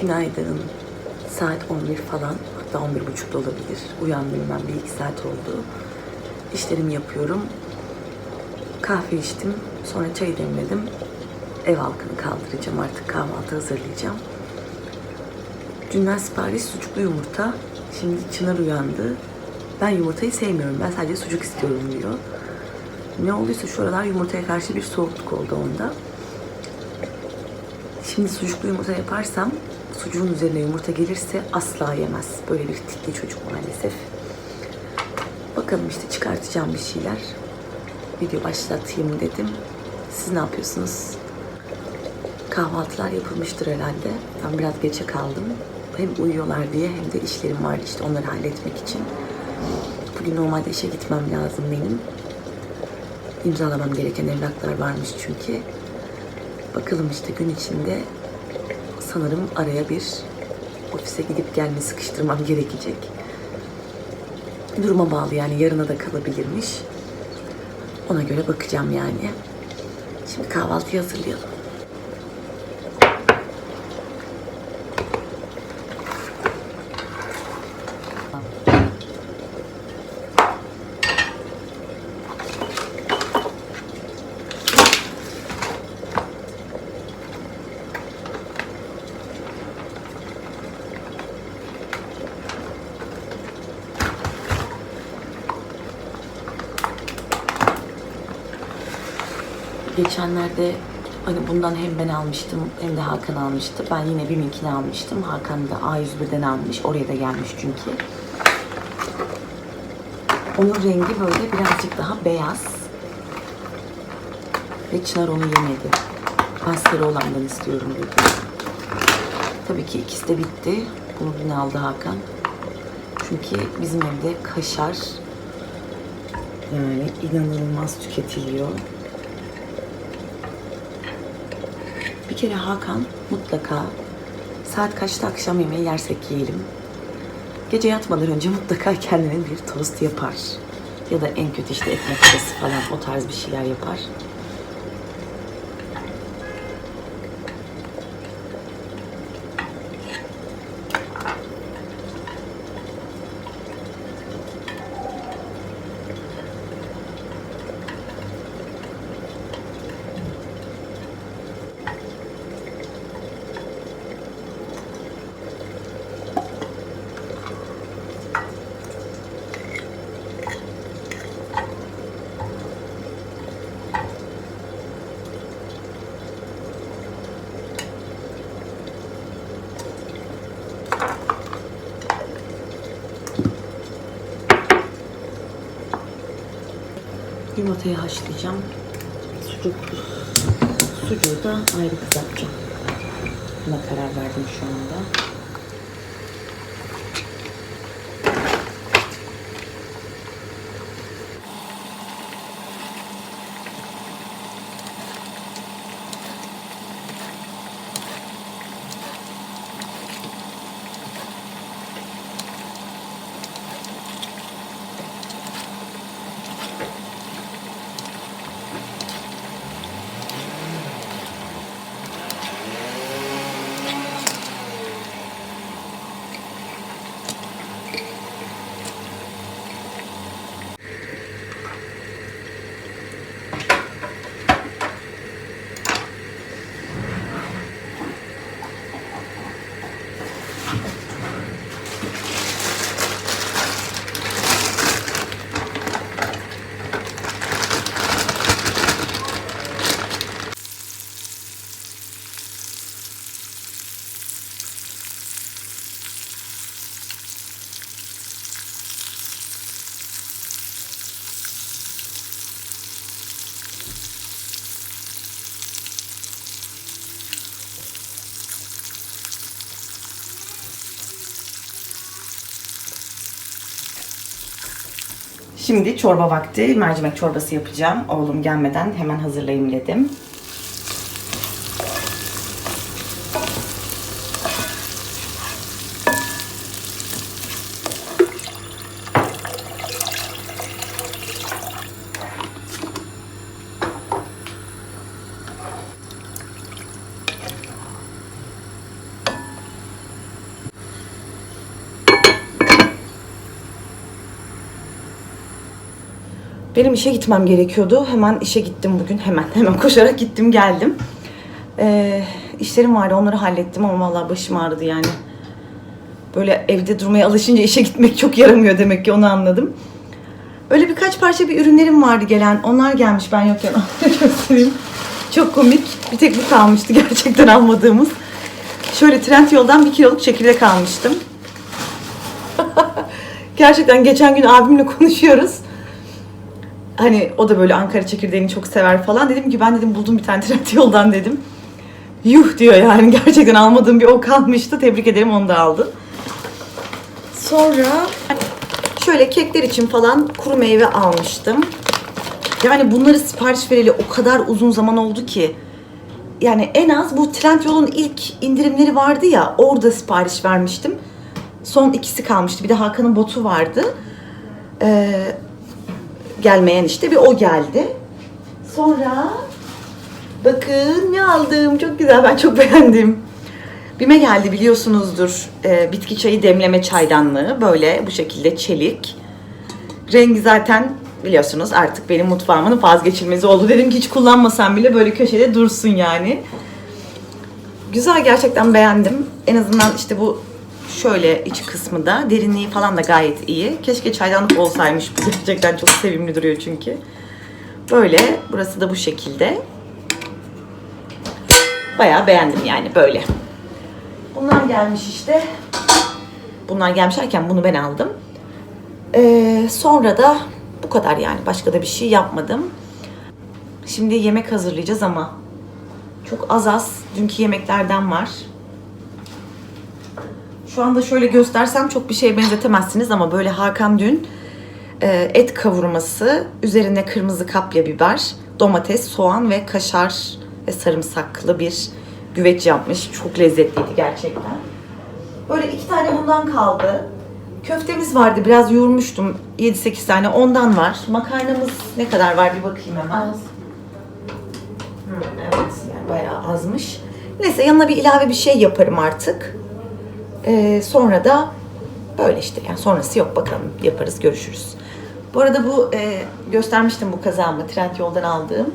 Günaydın. Saat 11 falan. Hatta 11.30 da olabilir. Uyandım ben. Bir iki saat oldu. İşlerimi yapıyorum. Kahve içtim. Sonra çay demledim. Ev halkını kaldıracağım. Artık kahvaltı hazırlayacağım. Dünden sipariş sucuklu yumurta. Şimdi Çınar uyandı. Ben yumurtayı sevmiyorum. Ben sadece sucuk istiyorum diyor. Ne olduysa şu aralar yumurtaya karşı bir soğukluk oldu onda. Şimdi sucuklu yumurta yaparsam sucuğun üzerine yumurta gelirse asla yemez. Böyle bir tikli çocuk maalesef. Bakalım işte çıkartacağım bir şeyler. Video başlatayım dedim. Siz ne yapıyorsunuz? Kahvaltılar yapılmıştır herhalde. Ben biraz geçe kaldım. Hem uyuyorlar diye hem de işlerim vardı işte onları halletmek için. Bugün normalde işe gitmem lazım benim. İmzalamam gereken evraklar varmış çünkü. Bakalım işte gün içinde sanırım araya bir ofise gidip gelme sıkıştırmam gerekecek. Duruma bağlı yani yarına da kalabilirmiş. Ona göre bakacağım yani. Şimdi kahvaltıyı hazırlayalım. Geçenlerde hani bundan hem ben almıştım hem de Hakan almıştı. Ben yine BİM'inkini almıştım. Hakan da A101'den almış. Oraya da gelmiş çünkü. Onun rengi böyle birazcık daha beyaz. Ve Çınar onu yemedi. Ben olandan istiyorum dedi. Tabii ki ikisi de bitti. Bunu dün aldı Hakan. Çünkü bizim evde kaşar yani inanılmaz tüketiliyor. Bir kere Hakan mutlaka saat kaçta akşam yemeği yersek yiyelim. Gece yatmadan önce mutlaka kendine bir tost yapar. Ya da en kötü işte ekmek arası falan o tarz bir şeyler yapar. Yumurtayı haşlayacağım. Sucuk, sucuğu da ayrı kızartacağım. Buna karar verdim şu anda. Şimdi çorba vakti. Mercimek çorbası yapacağım. Oğlum gelmeden hemen hazırlayayım dedim. Benim işe gitmem gerekiyordu. Hemen işe gittim bugün. Hemen hemen koşarak gittim geldim. Ee, işlerim vardı onları hallettim ama vallahi başım ağrıdı yani. Böyle evde durmaya alışınca işe gitmek çok yaramıyor demek ki onu anladım. Öyle birkaç parça bir ürünlerim vardı gelen. Onlar gelmiş ben yokken göstereyim. Çok komik. Bir tek bu kalmıştı gerçekten almadığımız. Şöyle trend yoldan bir kiloluk çekirdek almıştım. gerçekten geçen gün abimle konuşuyoruz. Hani o da böyle Ankara çekirdeğini çok sever falan. Dedim ki ben dedim buldum bir tane trend yoldan dedim. Yuh diyor yani gerçekten almadığım bir o kalmıştı. Tebrik ederim onu da aldı. Sonra şöyle kekler için falan kuru meyve almıştım. Yani bunları sipariş vereli o kadar uzun zaman oldu ki. Yani en az bu Trendyol'un ilk indirimleri vardı ya orada sipariş vermiştim. Son ikisi kalmıştı. Bir de Hakan'ın botu vardı. Ee, gelmeyen işte bir o geldi. Sonra bakın ne aldım. Çok güzel. Ben çok beğendim. Bime geldi biliyorsunuzdur. Ee, bitki çayı demleme çaydanlığı. Böyle bu şekilde çelik. Rengi zaten biliyorsunuz artık benim mutfağımın vazgeçilmezi oldu. Dedim ki hiç kullanmasam bile böyle köşede dursun yani. Güzel gerçekten beğendim. En azından işte bu şöyle iç kısmı da derinliği falan da gayet iyi. Keşke çaydanlık olsaymış. Bu gerçekten çok sevimli duruyor çünkü. Böyle burası da bu şekilde. Bayağı beğendim yani böyle. Bunlar gelmiş işte. Bunlar gelmiş derken bunu ben aldım. Ee, sonra da bu kadar yani. Başka da bir şey yapmadım. Şimdi yemek hazırlayacağız ama çok az az dünkü yemeklerden var. Şu anda şöyle göstersem çok bir şeye benzetemezsiniz ama böyle Hakan dün e, et kavurması, üzerine kırmızı kapya biber, domates, soğan ve kaşar ve sarımsaklı bir güveç yapmış. Çok lezzetliydi gerçekten. Böyle iki tane bundan kaldı. Köftemiz vardı. Biraz yoğurmuştum. 7-8 tane ondan var. Makarnamız ne kadar var bir bakayım hemen. Az. Hı, evet yani bayağı azmış. Neyse yanına bir ilave bir şey yaparım artık. Ee, sonra da böyle işte yani sonrası yok bakalım yaparız görüşürüz. Bu arada bu e, göstermiştim bu kazağımı Trendyol'dan aldığım.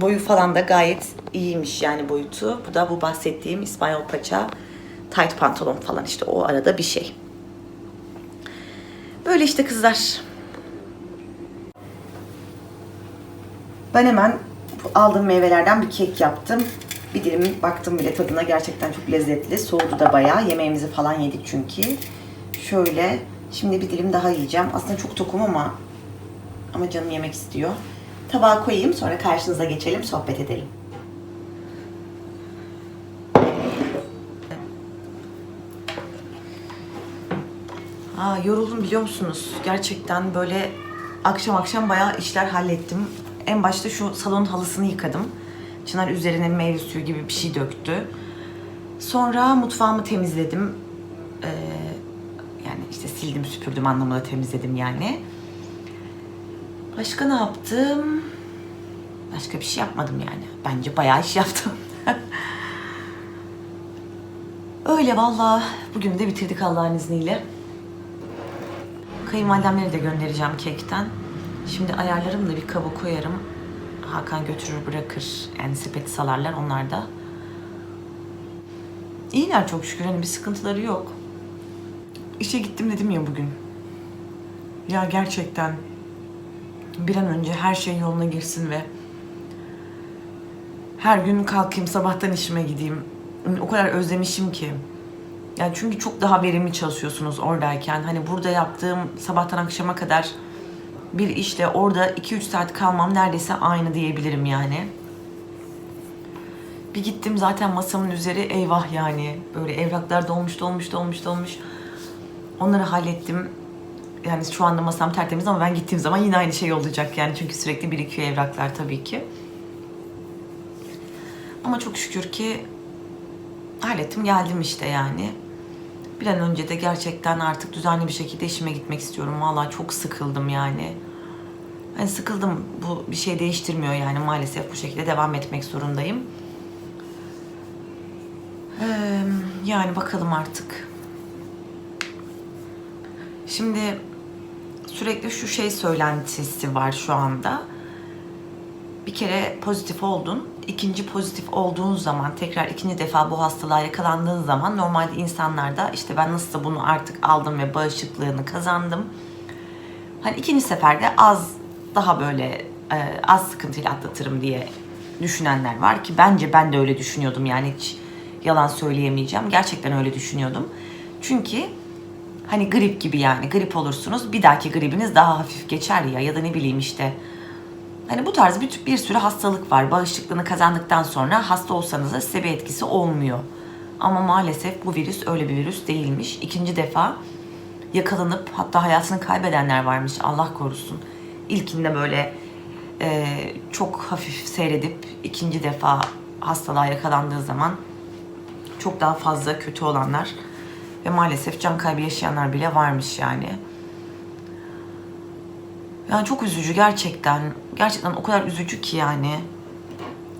Boyu falan da gayet iyiymiş yani boyutu. Bu da bu bahsettiğim İspanyol paça tight pantolon falan işte o arada bir şey. Böyle işte kızlar. Ben hemen aldığım meyvelerden bir kek yaptım. Bir dilim baktım bile tadına gerçekten çok lezzetli. Soğudu da bayağı. Yemeğimizi falan yedik çünkü. Şöyle şimdi bir dilim daha yiyeceğim. Aslında çok tokum ama ama canım yemek istiyor. Tabağa koyayım sonra karşınıza geçelim sohbet edelim. Aa, yoruldum biliyor musunuz? Gerçekten böyle akşam akşam bayağı işler hallettim. En başta şu salon halısını yıkadım. Çınar üzerine meyve suyu gibi bir şey döktü. Sonra mutfağımı temizledim. Ee, yani işte sildim süpürdüm anlamında temizledim yani. Başka ne yaptım? Başka bir şey yapmadım yani. Bence bayağı iş yaptım. Öyle vallahi bugün de bitirdik Allah'ın izniyle. Kayınvalidemleri de göndereceğim kekten. Şimdi ayarlarım da bir kaba koyarım. Hakan götürür bırakır. Yani sepeti salarlar onlar da. İyiler çok şükür. Hani bir sıkıntıları yok. İşe gittim dedim ya bugün. Ya gerçekten bir an önce her şey yoluna girsin ve her gün kalkayım sabahtan işime gideyim. O kadar özlemişim ki. Yani çünkü çok daha verimli çalışıyorsunuz oradayken. Hani burada yaptığım sabahtan akşama kadar bir işle orada 2-3 saat kalmam neredeyse aynı diyebilirim yani. Bir gittim zaten masamın üzeri eyvah yani. Böyle evraklar dolmuş dolmuş dolmuş dolmuş. Onları hallettim. Yani şu anda masam tertemiz ama ben gittiğim zaman yine aynı şey olacak yani. Çünkü sürekli birikiyor evraklar tabii ki. Ama çok şükür ki hallettim geldim işte yani. Bir an önce de gerçekten artık düzenli bir şekilde işime gitmek istiyorum. Vallahi çok sıkıldım yani. Hani sıkıldım. Bu bir şey değiştirmiyor yani maalesef bu şekilde devam etmek zorundayım. Ee, yani bakalım artık. Şimdi sürekli şu şey söylentisi var şu anda. Bir kere pozitif oldun. ikinci pozitif olduğun zaman tekrar ikinci defa bu hastalığa yakalandığın zaman normalde insanlarda işte ben nasılsa bunu artık aldım ve bağışıklığını kazandım. Hani ikinci seferde az daha böyle e, az sıkıntıyla atlatırım diye düşünenler var ki bence ben de öyle düşünüyordum yani hiç yalan söyleyemeyeceğim. Gerçekten öyle düşünüyordum. Çünkü hani grip gibi yani grip olursunuz bir dahaki gribiniz daha hafif geçer ya ya da ne bileyim işte Hani bu tarz bir, bir sürü hastalık var. Bağışıklığını kazandıktan sonra hasta olsanız da size bir etkisi olmuyor. Ama maalesef bu virüs öyle bir virüs değilmiş. İkinci defa yakalanıp hatta hayatını kaybedenler varmış Allah korusun. İlkinde böyle e, çok hafif seyredip ikinci defa hastalığa yakalandığı zaman çok daha fazla kötü olanlar ve maalesef can kaybı yaşayanlar bile varmış yani. Yani çok üzücü gerçekten. Gerçekten o kadar üzücü ki yani.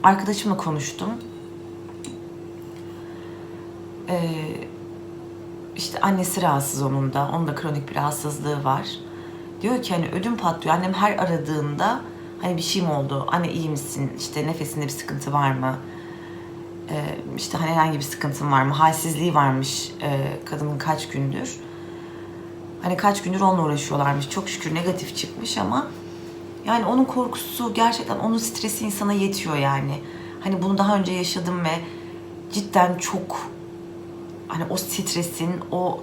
Arkadaşımla konuştum. Ee, işte annesi rahatsız onun da. Onun da kronik bir rahatsızlığı var. Diyor ki hani ödüm patlıyor. Annem her aradığında hani bir şey mi oldu? Anne iyi misin? İşte nefesinde bir sıkıntı var mı? Ee, işte hani herhangi bir sıkıntın var mı? Halsizliği varmış e, kadının kaç gündür. Hani kaç gündür onunla uğraşıyorlarmış. Çok şükür negatif çıkmış ama yani onun korkusu gerçekten onun stresi insana yetiyor yani. Hani bunu daha önce yaşadım ve cidden çok hani o stresin, o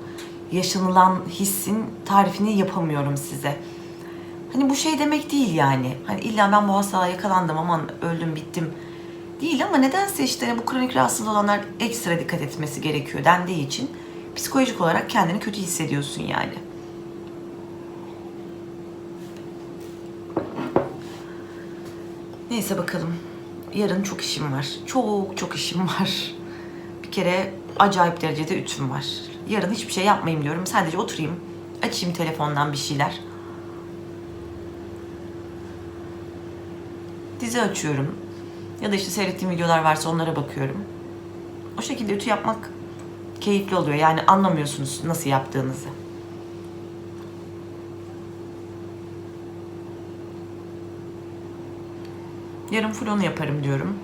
yaşanılan hissin tarifini yapamıyorum size. Hani bu şey demek değil yani. Hani illa ben bu hastalığa yakalandım aman öldüm bittim değil ama nedense işte bu kronik rahatsız olanlar ekstra dikkat etmesi gerekiyor dendiği için psikolojik olarak kendini kötü hissediyorsun yani. Neyse bakalım. Yarın çok işim var. Çok çok işim var. Bir kere acayip derecede ütüm var. Yarın hiçbir şey yapmayayım diyorum. Sadece oturayım. Açayım telefondan bir şeyler. Dizi açıyorum. Ya da işte seyrettiğim videolar varsa onlara bakıyorum. O şekilde ütü yapmak keyifli oluyor. Yani anlamıyorsunuz nasıl yaptığınızı. Yarın full onu yaparım diyorum.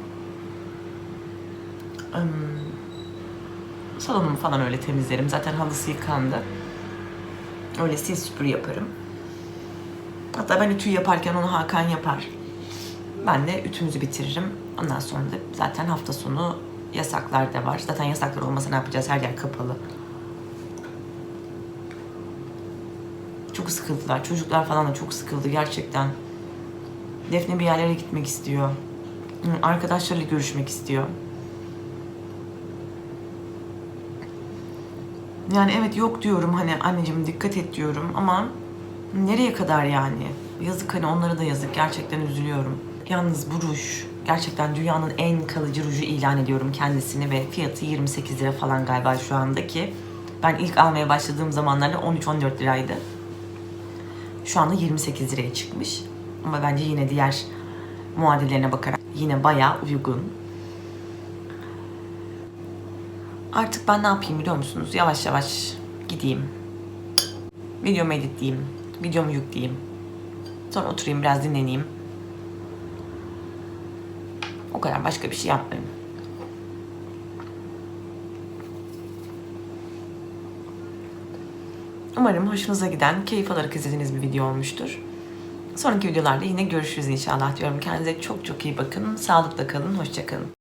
Salonumu falan öyle temizlerim. Zaten halısı yıkandı. Öyle sil süpür yaparım. Hatta ben ütüyü yaparken onu Hakan yapar. Ben de ütümüzü bitiririm. Ondan sonra da zaten hafta sonu yasaklar da var. Zaten yasaklar olmasa ne yapacağız? Her yer kapalı. Çok sıkıldılar. Çocuklar falan da çok sıkıldı gerçekten. Defne bir yerlere gitmek istiyor. Arkadaşlarıyla görüşmek istiyor. Yani evet yok diyorum hani anneciğim dikkat et diyorum ama nereye kadar yani? Yazık hani onlara da yazık. Gerçekten üzülüyorum. Yalnız bu ruj gerçekten dünyanın en kalıcı ruju ilan ediyorum kendisini ve fiyatı 28 lira falan galiba şu andaki. Ben ilk almaya başladığım zamanlarda 13-14 liraydı. Şu anda 28 liraya çıkmış. Ama bence yine diğer muadillerine bakarak yine bayağı uygun. Artık ben ne yapayım biliyor musunuz? Yavaş yavaş gideyim. Videomu editleyeyim. Videomu yükleyeyim. Sonra oturayım biraz dinleneyim. O kadar başka bir şey yapmayayım. Umarım hoşunuza giden, keyif alarak izlediğiniz bir video olmuştur. Sonraki videolarda yine görüşürüz inşallah diyorum. Kendinize çok çok iyi bakın. Sağlıkla kalın. Hoşçakalın.